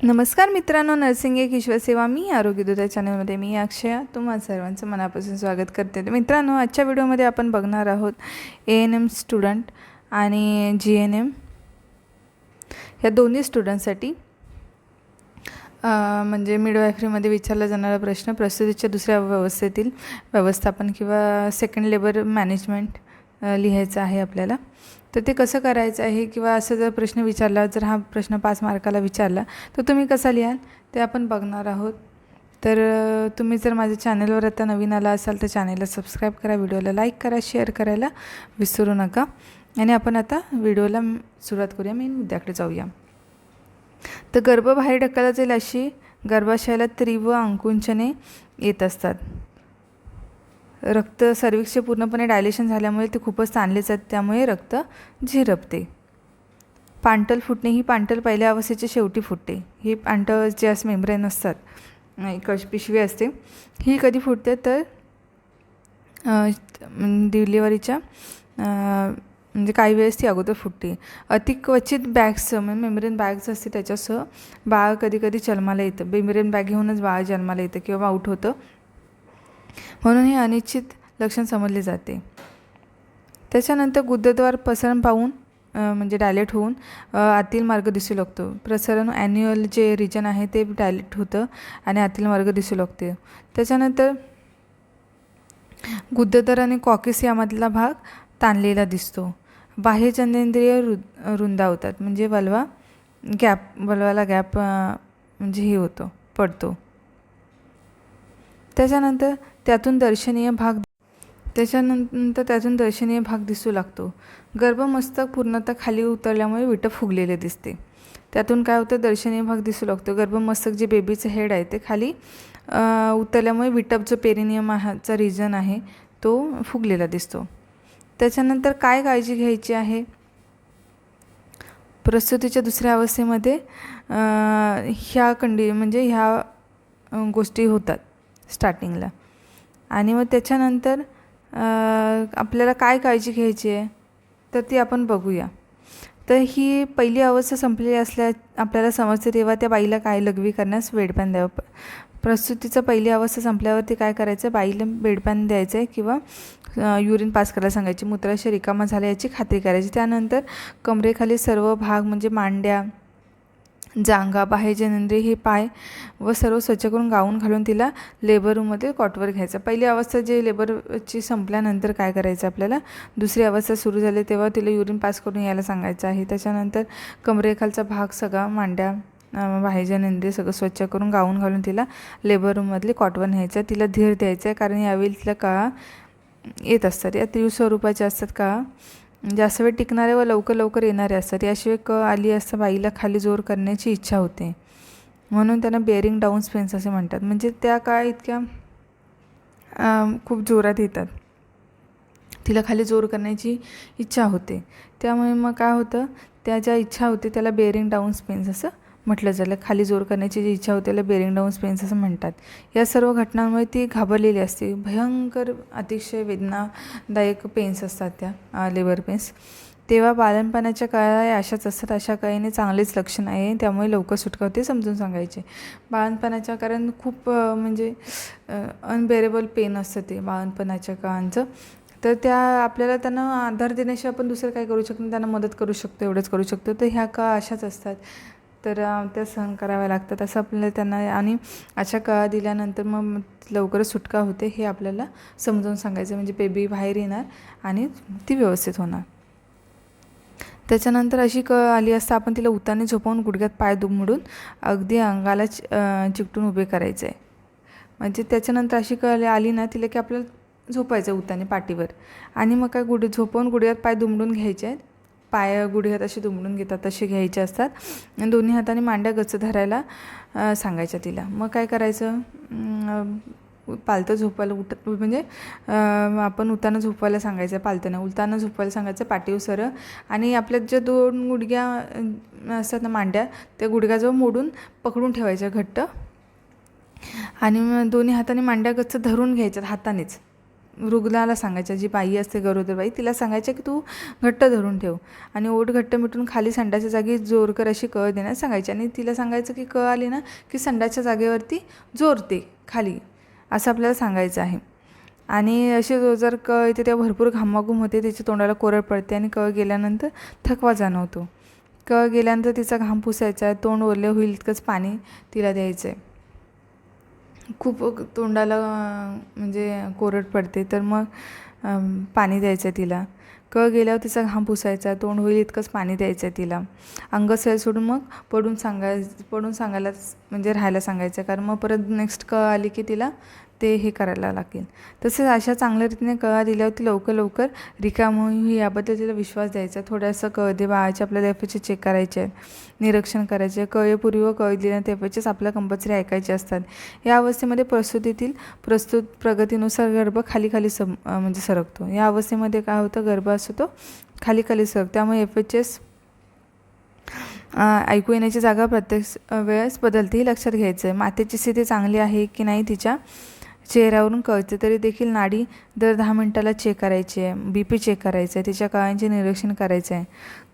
नमस्कार मित्रांनो नर्सिंग एक ईश्वरसेवा मी आरोग्य दुधा चॅनलमध्ये मी अक्षया. तुम्हा सर्वांचं मनापासून स्वागत करते. मित्रांनो आजच्या व्हिडिओमध्ये आपण बघणार आहोत ए एन एम स्टुडंट आणि जी एन एम या दोन्ही स्टुडंटसाठी म्हणजे मिडवायफरीमध्ये विचारला जाणारा प्रश्न प्रस्तुतीच्या दुसऱ्या व्यवस्थेतील व्यवस्थापन किंवा सेकंड लेबर मॅनेजमेंट लिहायचं आहे आपल्याला. तर ते कसं करायचं आहे? किंवा असं जर प्रश्न विचारला जर हा प्रश्न पाच मार्काला विचारला तर तुम्ही कसा लिहाल? ते आपण बघणार आहोत. तर तुम्ही जर माझ्या चॅनलवर आता नवीन आला असाल तर चॅनलला सबस्क्राईब करा व्हिडिओला लाईक करा शेअर करायला विसरू नका. आणि आपण आता व्हिडिओला सुरुवात करूया मेन मुद्द्याकडे जाऊया. तर गर्भ बाहेर ढकलला जाईल अशी गर्भाशयाला तीव्र अंकुंचने येत असतात. रक्त सर्विक्सचे पूर्णपणे डायलेशन झाल्यामुळे ते खूपच ताणले जाते त्यामुळे रक्त झिरपते. पांटल फुटणे ही पांटल पहिल्या अवस्थेच्या शेवटी फुटते. ही पांटल जे असं मेम्ब्रेन असतात अं, एक पिशवी असते ही कधी फुटते तर डिलिव्हरीच्या म्हणजे काही वेळेस ती अगोदर फुटते. अति क्वचित बॅग्स म्हणजे मेम्ब्रेन बॅग्स असते त्याच्यासह बाळ कधी कधी जन्माला येतं. मेम्ब्रेन बॅग घेऊनच बाळ जन्माला येतं किंवा आऊट होतं. म्हणून हे अनिश्चित लक्षण समजले जाते. त्याच्यानंतर गुद्धद्वार पसरण पाहून म्हणजे डायलेट होऊन आतील मार्ग दिसू लागतो. प्रसरण ॲन्युअल जे रिजन आहे ते डायलेट होतं आणि आतील मार्ग दिसू लागते. त्याच्यानंतर गुद्दद्वार आणि कॉकिस यामधला भाग ताणलेला दिसतो. बाह्य जननेंद्रिय रु रुंदावतात म्हणजे वलवा गॅप वलवाला गॅप म्हणजे हे होतो पडतो. त्याच्यानंतर त्यातून दर्शनीय भाग त्याच्यानंतर त्यातून दर्शनीय भाग दिसू लागतो. गर्भमस्तक पूर्णतः खाली उतरल्यामुळे विट फुगलेले दिसते. त्यातून काय होतं? दर्शनीय भाग दिसू लागतो. गर्भमस्तक जे बेबीचं हेड आहे ते खाली उतरल्यामुळे विटप जो पेरिनियमाचा रिजन आहे तो फुगलेला दिसतो. त्याच्यानंतर काय काळजी घ्यायची आहे? प्रसूतीच्या दुसऱ्या अवस्थेमध्ये ह्या कंडी म्हणजे ह्या गोष्टी होतात. स्टार्टिंगला आणि मग त्याच्यानंतर आपल्याला काय काळजी घ्यायची आहे तर ती आपण बघूया. तर ही पहिली अवस्था संपलेली असल्या आपल्याला समजते तेव्हा त्या बाईला काय लघवी करण्यास बेडपॅन द्यावं. प्रसूतीचं पहिली अवस्था संपल्यावरती काय करायचं बाईला बेडपॅन द्यायचं आहे किंवा युरिन पास करायला सांगायची मूत्राशय रिकामा झाला याची खात्री करायची. त्यानंतर कमरेखाली सर्व भाग म्हणजे मांड्या जांगा बाह्य जननेंद्रिय हे पाय व सर्व स्वच्छ करून गाऊन घालून तिला लेबर रूममध्ये कॉटवर घ्यायचं. पहिली अवस्था जे लेबरची संपल्यानंतर काय करायचं आपल्याला? दुसरी अवस्था सुरू झाली तेव्हा तिला युरिन पास करून यायला सांगायचं आहे. त्याच्यानंतर कमरेखालचा भाग सगळा मांड्या बाहेरच्या बाह्य सगळं स्वच्छ करून गाऊन घालून तिला लेबर रूममधली कॉटवर न्यायचं. तिला धीर द्यायचा आहे कारण यावेळी तिला का येत असतात? या त्रिस्वरूपाच्या असतात का? म्हणजे जास्त वेळ टिकणारे व लवकर लवकर येणारे असतात. याशिवाय क आली असता बाईला खाली जोर करण्याची इच्छा होते. म्हणून त्यांना बेअरिंग डाऊन स्पेन्स असे म्हणतात. म्हणजे त्या काय इतक्या खूप जोरात येतात. तिला खाली जोर करण्याची इच्छा होते. त्यामुळे मग काय होतं? त्या ज्या इच्छा होते त्याला बेअरिंग डाऊन स्पेन्स असं म्हटलं झालं खाली जोर करण्याची जी इच्छा होते त्याला बेरिंग डाऊन स्पेन्स असं म्हणतात. या सर्व घटनांमुळे ती घाबरलेली असते. भयंकर अतिशय वेदनादायक पेन्स असतात त्या लेबर पेन्स तेव्हा बालनपणाच्या काळा अशाच असतात अशा काळीने चांगलेच लक्षण आहे त्यामुळे लवकर सुटका होते समजून सांगायचे. बाळणपणाच्या कारण खूप म्हणजे अनबेरेबल पेन असतं ते बाळणपणाच्या काळांचं. तर त्या आपल्याला त्यांना आधार देण्याशिवाय आपण दुसरं काय करू शकतो नाही, त्यांना मदत करू शकतो एवढंच करू शकतो. तर ह्या का अशाच असतात. तर त्या सहन कराव्या लागतात. असं आपल्याला त्यांना आणि अशा कळा दिल्यानंतर मग लवकरच सुटका होते हे आपल्याला समजावून सांगायचं. म्हणजे बेबी बाहेर येणार आणि ती व्यवस्थित होणार. त्याच्यानंतर अशी क आली असता आपण तिला उताने झोपवून गुडघ्यात पाय दुमडून अगदी अंगाला चि चिकटून उभे करायचे. आहे म्हणजे त्याच्यानंतर अशी कळ आली ना तिला की आपल्याला झोपायचं उताने पाठीवर. आणि मग काय गुड झोपवून गुडघ्यात पाय दुमडून घ्यायचे आहेत. पाय गुडघ्यात असे दुमडून घेतात तसे घ्यायचे असतात. आणि दोन्ही हाताने मांड्या गच्च धरायला सांगायच्या तिला. मग काय करायचं? पालतं झोपायला उठ म्हणजे आपण उताना झोपवायला सांगायचं पालतं उलताना झोपायला झोपवायला सांगायचं पाठीव सरळ आणि आपल्या ज्या दोन गुडघ्या असतात ना मांड्या त्या गुडघ्याजवळ मोडून पकडून ठेवायच्या घट्ट. आणि मग दोन्ही हाताने मांड्या गच्च धरून घ्यायच्यात हातानेच. रुग्णाला सांगायच्या जी बाई असते गरोदरबाई तिला सांगायच्या की तू घट्ट धरून ठेव आणि ओठ घट्ट मिटून खाली संडाच्या जागी जोर कर अशी कळ देण्यास सांगायची. आणि तिला सांगायचं की कळ आली ना की संडाच्या जागेवरती जोरते खाली असं आपल्याला सांगायचं आहे. आणि असे जो जर कळ येते तेव्हा भरपूर घामाघूम होते त्याच्या तोंडाला कोरड पडते आणि कळ गेल्यानंतर थकवा जाणवतो. कळ गेल्यानंतर तिचा घाम पुसायचा आहे तोंड ओरले होईल इतकंच पाणी तिला द्यायचं आहे खूप तोंडाला म्हणजे कोरड पडते. तर मग पाणी द्यायचं आहे तिला. कळ गेल्यावर तिचा घाम पुसायचा तोंड होईल इतकंच पाणी द्यायचं आहे तिला. अंग सैल सोडून मग पडून सांगाय पडून सांगायला म्हणजे राहायला सांगायचं. कारण मग परत नेक्स्ट कळ आली की तिला ते हे करायला लागेल. तसेच अशा चांगल्या रीतीने कळा दिल्यावर ती लवकर लवकर रिकाम होईल याबद्दल तिला विश्वास द्यायचा. थोडंसं कळ दे बाळाचे आपल्याला एफचे चेक करायचे आहेत निरीक्षण करायचे कळेपूर्वी व कळ दिल्यानंतर एफचेच आपल्या कंपल्सरी ऐकायचे असतात. या अवस्थेमध्ये प्रसूतीतील प्रस्तुत प्रगतीनुसार गर्भ खाली खाली सम म्हणजे सरकतो. या अवस्थेमध्ये काय होतं? गर्भ असतो तो खाली खाली सरकतो. त्यामुळे एफ एच एस ऐकू येण्याची जागा प्रत्येक वेळेस बदलते ही लक्षात घ्यायचं आहे मातेची स्थिती चांगली आहे की नाही तिच्या चेहऱ्यावरून कळते तरी देखील नाडी दर दहा मिनटाला चेक करायची आहे. बी पी चेक करायचं आहे. तिच्या कळांचे निरीक्षण करायचं आहे.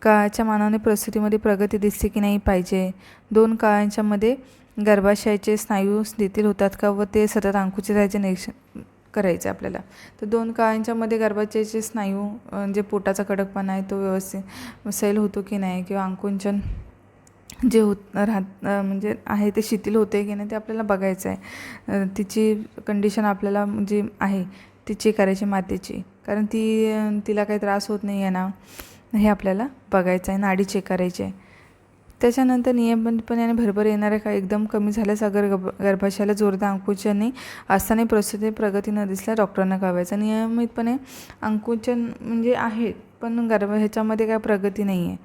काळाच्या मानाने प्रसूतीमध्ये प्रगती दिसते की नाही पाहिजे. दोन कळांच्यामध्ये गर्भाशयाचे स्नायू स्थितीत होतात का व ते सतत अंकुचित राहायचे निरीक्षण करायचं आहे आपल्याला. तर दोन काळांच्यामध्ये गर्भाशयाचे स्नायू जे पोटाचा कडकपणा आहे तो व्यवस्थित सैल होतो की नाही किंवा अंकुंचन जे होत राहत म्हणजे आहे ते शिथिल होते की नाही ते आपल्याला बघायचं आहे. तिची कंडिशन आपल्याला म्हणजे आहे ती चेक करायची मातेची. कारण ती तिला काही त्रास होत नाही आहे ना हे आपल्याला बघायचं आहे नाडी चेक करायची आहे. त्याच्यानंतर नियमितपणे आणि भरभर येणाऱ्या काय एकदम कमी झाल्यास अगर गर्भ गर्भाशयाला जोरदार अंकुचने असताना प्रसूती प्रगती न दिसल्या डॉक्टरांना कळवायचं. नियमितपणे अंकुचन म्हणजे आहे पण गर्भ ह्याच्यामध्ये काय प्रगती नाही आहे.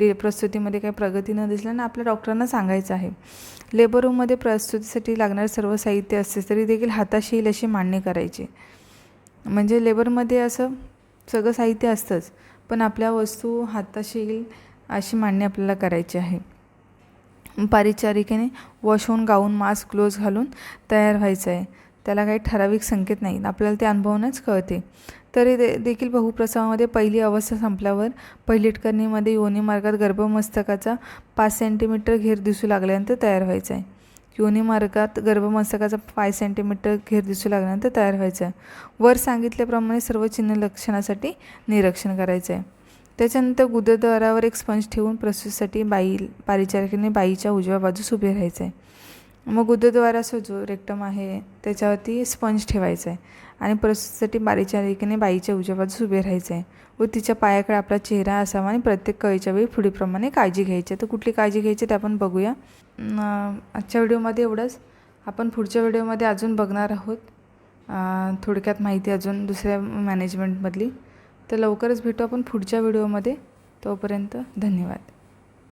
डि प्रस्तुतीमध्ये काही प्रगती न दिसल्यानं आपल्या डॉक्टरांना सांगायचं आहे. लेबर रूममध्ये प्रस्तुतीसाठी लागणारे सर्व साहित्य असते तरी देखील हाताशी येईल अशी मांडणी करायची. म्हणजे लेबरमध्ये असं सगळं साहित्य असतंच पण आपल्या वस्तू हाताशी येईल अशी मांडणी आपल्याला करायची आहे. पारिचारिकेने वॉश होऊन गाऊन मास्क ग्लोव्ज घालून तयार व्हायचं आहे. त्याला काही ठराविक संकेत नाही आपल्याला ते अनुभवूनच कळते. तरी दे देखील बहुप्रसवामध्ये पहिली अवस्था संपल्यावर पहिलीटकरणीमध्ये योनी मार्गात गर्भमस्तकाचा पाच सेंटीमीटर घेर दिसू लागल्यानंतर तयार व्हायचा आहे. योनी मार्गात गर्भमस्तकाचा पाच सेंटीमीटर घेर दिसू लागल्यानंतर तयार व्हायचा आहे. वर सांगितल्याप्रमाणे सर्व चिन्ह लक्षणासाठी निरीक्षण करायचं आहे. त्याच्यानंतर गुदद्वारावर एक स्पंज ठेवून प्रसूतीसाठी बाई पारिचारिकेने बाईच्या उजव्या बाजूस उभे राहायचं आहे. मग गुदद्वाराचा जो रेक्टम आहे त्याच्यावरती स्पंज ठेवायचा आहे. आणि प्रसूतीसाठी रेखेने बाईच्या उजव्या बाजूस उभे राहायचं. आहे व तिच्या पायाकडे आपला चेहरा असावा आणि प्रत्येक कळीच्या वेळी पुढीप्रमाणे काळजी घ्यायची. आहे तर कुठली काळजी घ्यायची ते आपण बघूया. आजच्या व्हिडिओमध्ये एवढंच. आपण पुढच्या व्हिडिओमध्ये अजून बघणार आहोत. थोडक्यात माहिती अजून दुसऱ्या मॅनेजमेंटमधली तर लवकरच भेटू आपण पुढच्या व्हिडिओमध्ये. तोपर्यंत धन्यवाद.